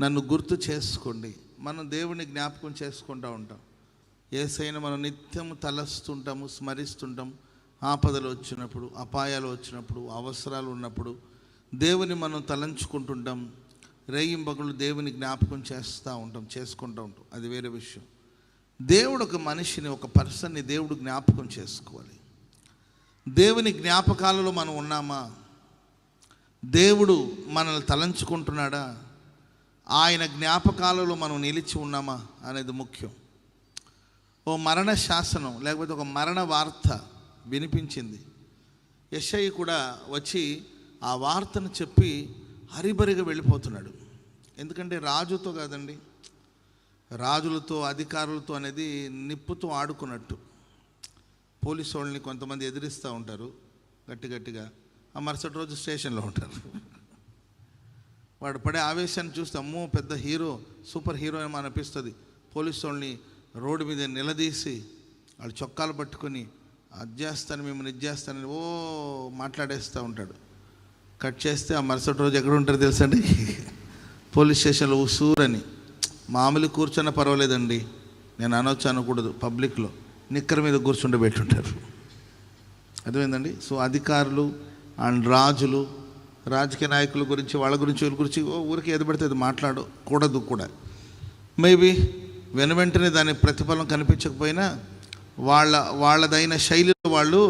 నన్ను గుర్తు చేసుకోండి. మనం దేవుని జ్ఞాపకం చేసుకుంటూ ఉంటాం. ఏసైనా మనం నిత్యం తలస్తుంటాము స్మరిస్తుంటాం. ఆపదలు వచ్చినప్పుడు అపాయాలు వచ్చినప్పుడు అవసరాలు ఉన్నప్పుడు దేవుని మనం తలంచుకుంటుంటాం. రేయింబగులు దేవుని జ్ఞాపకం చేస్తూ ఉంటాం చేసుకుంటూ ఉంటాం. అది వేరే విషయం. దేవుడు ఒక మనిషిని ఒక పర్సన్ని దేవుడు జ్ఞాపకం చేసుకోవాలి. దేవుని జ్ఞాపకాలలో మనం ఉన్నామా? దేవుడు మనల్ని తలంచుకుంటున్నాడా? ఆయన జ్ఞాపకాలలో మనం నిలిచి ఉన్నామా అనేది ముఖ్యం. ఓ మరణ శాసనం లేకపోతే ఒక మరణ వార్త వినిపించింది. యశయ్య కూడా వచ్చి ఆ వార్తను చెప్పి హరిబరిగా వెళ్ళిపోతున్నాడు. ఎందుకంటే రాజుతో కాదండి రాజులతో అధికారులతో అనేది నిప్పుతో ఆడుకున్నట్టు. పోలీసు వాళ్ళని కొంతమంది ఎదిరిస్తూ ఉంటారు గట్టి గట్టిగా. ఆ మరుసటి రోజు స్టేషన్లో ఉంటారు. వాడు పడే ఆవేశాన్ని చూస్తే అమ్మో పెద్ద హీరో సూపర్ హీరో ఏమో అనిపిస్తుంది. పోలీసు వాళ్ళని రోడ్డు మీద నిలదీసి వాళ్ళు చొక్కాలు పట్టుకొని అది చేస్తాను మిమ్మల్ని ఇది చేస్తానని ఓ మాట్లాడేస్తూ ఉంటాడు. కట్ చేస్తే ఆ మరుసటి రోజు ఎక్కడ ఉంటారు తెలుసండి పోలీస్ స్టేషన్లో ఉసూరని. మామూలు కూర్చున్న పర్వాలేదండి. నేను అనొచ్చు అనకూడదు పబ్లిక్లో. నిక్కర మీద కూర్చుండబెట్టుంటారు అర్థమైందండి? సో అధికారులు అండ్ రాజులు రాజకీయ నాయకుల గురించి వాళ్ళ గురించి వీళ్ళ గురించి ఊరికి ఏది పడితే అది మాట్లాడకూడదు కూడా. మేబీ వెను వెంటనే దాని ప్రతిఫలం కనిపించకపోయినా వాళ్ళ వాళ్ళదైన శైలిలో వాళ్ళు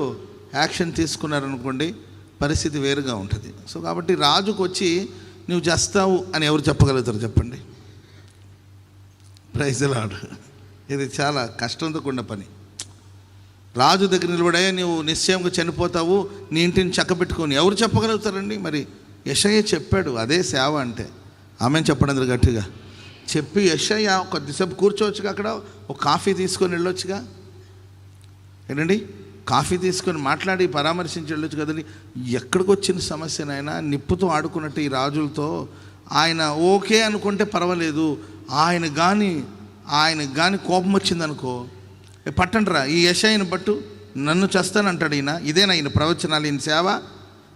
యాక్షన్ తీసుకున్నారనుకోండి పరిస్థితి వేరుగా ఉంటుంది. సో కాబట్టి రాజుకు వచ్చి నువ్వు చేస్తావు అని ఎవరు చెప్పగలుగుతారు చెప్పండి? ప్రైజ్లాడు ఇది చాలా కష్టంతో కూడిన పని. రాజు దగ్గర నిలబడే నువ్వు నిశ్చయంగా చనిపోతావు నీ ఇంటిని చక్కబెట్టుకొని. ఎవరు చెప్పగలుగుతారండి? మరి యశయ్య చెప్పాడు అదే సేవ అంటే. ఆమె చెప్పడం గట్టిగా? చెప్పి యశయ్య కొద్దిసేపు కూర్చోవచ్చుగా అక్కడ ఒక కాఫీ తీసుకొని వెళ్ళొచ్చుగా? ఏంటండి? కాఫీ తీసుకొని మాట్లాడి పరామర్శించి వెళ్ళొచ్చు కదండి. ఎక్కడికి వచ్చిన సమస్యనైనా నిప్పుతో ఆడుకున్నట్టు ఈ రాజులతో ఆయన ఓకే అనుకుంటే పర్వాలేదు. ఆయన కానీ ఆయన కానీ కోపం వచ్చిందనుకో పట్టండిరా ఈ యశాయిని పట్టు నన్ను చేస్తానంటాడు ఈయన. ఇదేనా ఈయన ప్రవచనాలు ఈయన సేవ?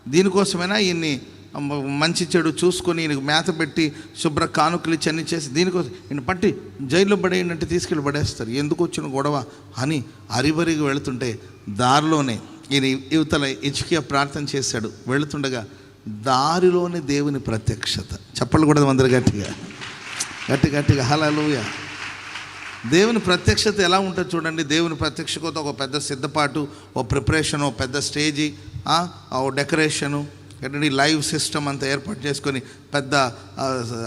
దీనికోసమైనా ఈయన్ని మంచి చెడు చూసుకొని ఈయనకు మేత పెట్టి శుభ్ర కానుకలు ఇచ్చి చేసి దీనికోసం ఈయన పట్టి జైల్లో పడేయండి తీసుకెళ్ళి పడేస్తారు. ఎందుకు వచ్చిన గొడవ? అని అరిబరిగా వెళుతుంటే దారిలోనే ఈయన యువతల ఇచ్చుకియా ప్రార్థన చేశాడు. వెళుతుండగా దారిలోనే దేవుని ప్రత్యక్షత. చెప్పలు కూడా అందరు గట్టిగా. గట్టి గట్టిగా. హలలుయ దేవుని ప్రత్యక్షత ఎలా ఉంటుంది చూడండి. దేవుని ప్రత్యక్షత ఒక పెద్ద సిద్ధపాటు ఓ ప్రిపరేషన్ ఓ పెద్ద స్టేజీ ఓ డెకరేషను ఏంటంటే లైవ్ సిస్టమ్ అంతా ఏర్పాటు చేసుకొని పెద్ద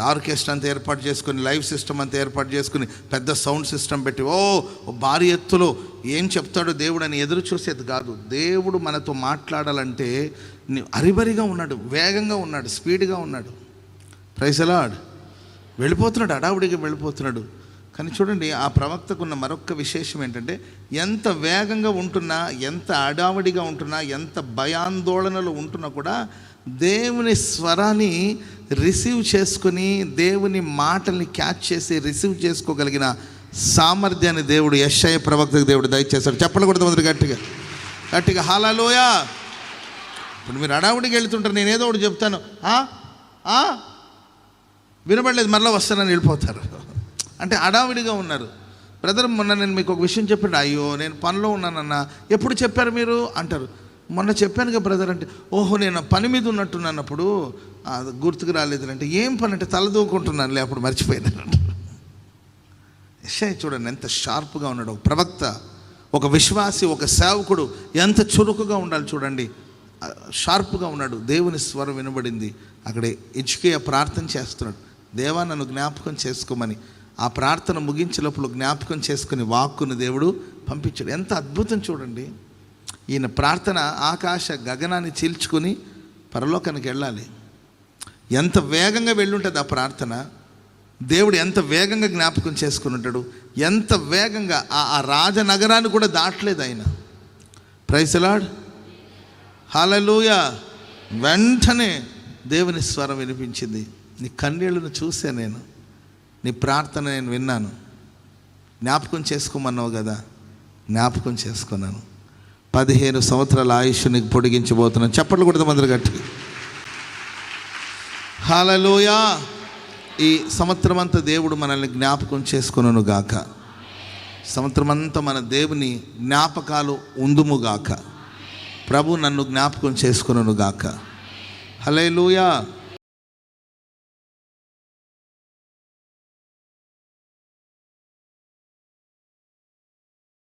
ఆర్కెస్ట్రా అంతా ఏర్పాటు చేసుకొని లైవ్ సిస్టమ్ అంతా ఏర్పాటు చేసుకుని పెద్ద సౌండ్ సిస్టమ్ పెట్టి ఓ ఓ భారీ ఎత్తులో ఏం చెప్తాడో దేవుడు అని ఎదురు చూసేది కాదు. దేవుడు మనతో మాట్లాడాలంటే అరిబరిగా ఉన్నాడు వేగంగా ఉన్నాడు స్పీడ్గా ఉన్నాడు. ప్రైసలాడ్ వెళ్ళిపోతున్నాడు అడావుడిగా వెళ్ళిపోతున్నాడు. కానీ చూడండి ఆ ప్రవక్తకున్న మరొక విశేషం ఏంటంటే ఎంత వేగంగా ఉంటున్నా ఎంత అడావడిగా ఉంటున్నా ఎంత భయాందోళనలో ఉంటున్నా కూడా దేవుని స్వరాన్ని రిసీవ్ చేసుకుని దేవుని మాటల్ని క్యాచ్ చేసి రిసీవ్ చేసుకోగలిగిన సామర్థ్యాన్ని దేవుడు యశయ ప్రవక్తకు దేవుడు దయచేశాడు. చెప్పకూడదు మొదటి గట్టిగా. గట్టిగా హాలలోయా ఇప్పుడు మీరు అడావుడికి వెళ్తుంటారు నేను ఏదో ఒకటి చెప్తాను. "ఆ? వినబడలేదు మరలా వస్తానని వెళ్ళిపోతారు. అంటే అడావిడిగా ఉన్నారు. బ్రదర్ మొన్న నేను మీకు ఒక విషయం చెప్పాడు అయ్యో నేను పనిలో ఉన్నానన్న. ఎప్పుడు చెప్పారు మీరు? అంటారు. మొన్న చెప్పాను కదా బ్రదర్ అంటే ఓహో నేను పని మీద ఉన్నట్టున్నప్పుడు అది గుర్తుకు రాలేదు. అంటే ఏం పని? అంటే తలదూకుంటున్నానులే అప్పుడు మర్చిపోయినారంట యెషయా చూడండి ఎంత షార్ప్గా ఉన్నాడు. ఒక ప్రవక్త ఒక విశ్వాసి ఒక సేవకుడు ఎంత చురుకుగా ఉండాలి చూడండి. షార్ప్గా ఉన్నాడు. దేవుని స్వరం వినబడింది. అక్కడే ఇచ్చుకే ప్రార్థన చేస్తున్నాడు. దేవా నన్ను జ్ఞాపకం చేసుకోమని. ఆ ప్రార్థన ముగించినప్పుడు జ్ఞాపకం చేసుకుని వాక్కును దేవుడు పంపించాడు. ఎంత అద్భుతం చూడండి. ఈయన ప్రార్థన ఆకాశ గగనాన్ని చీల్చుకుని పరలోకానికి వెళ్ళాలి. ఎంత వేగంగా వెళ్ళుంటుంది ఆ ప్రార్థన. దేవుడు ఎంత వేగంగా జ్ఞాపకం చేసుకుని ఉంటాడు. ఎంత వేగంగా ఆ ఆ రాజనగరాన్ని కూడా దాటలేదు ఆయన. ప్రైసలాడ్ హాలూయ వెంటనే దేవుని స్వరం వినిపించింది. నీ కన్నీళ్ళను చూసే నేను. నీ ప్రార్థన నేను విన్నాను. జ్ఞాపకం చేసుకోమన్నావు కదా? జ్ఞాపకం చేసుకున్నాను. పదిహేను సంవత్సరాల ఆయుష్ నీకు పొడిగించబోతున్నాను. చెప్పట్లు కూడా మందరు గట్టి హాలలోయా ఈ సంవత్సరం అంతా దేవుడు మనల్ని జ్ఞాపకం చేసుకునను గాక. సంవత్సరం అంతా మన దేవుని జ్ఞాపకాలు ఉందుము గాక. ప్రభు నన్ను జ్ఞాపకం చేసుకునను గాక. హలే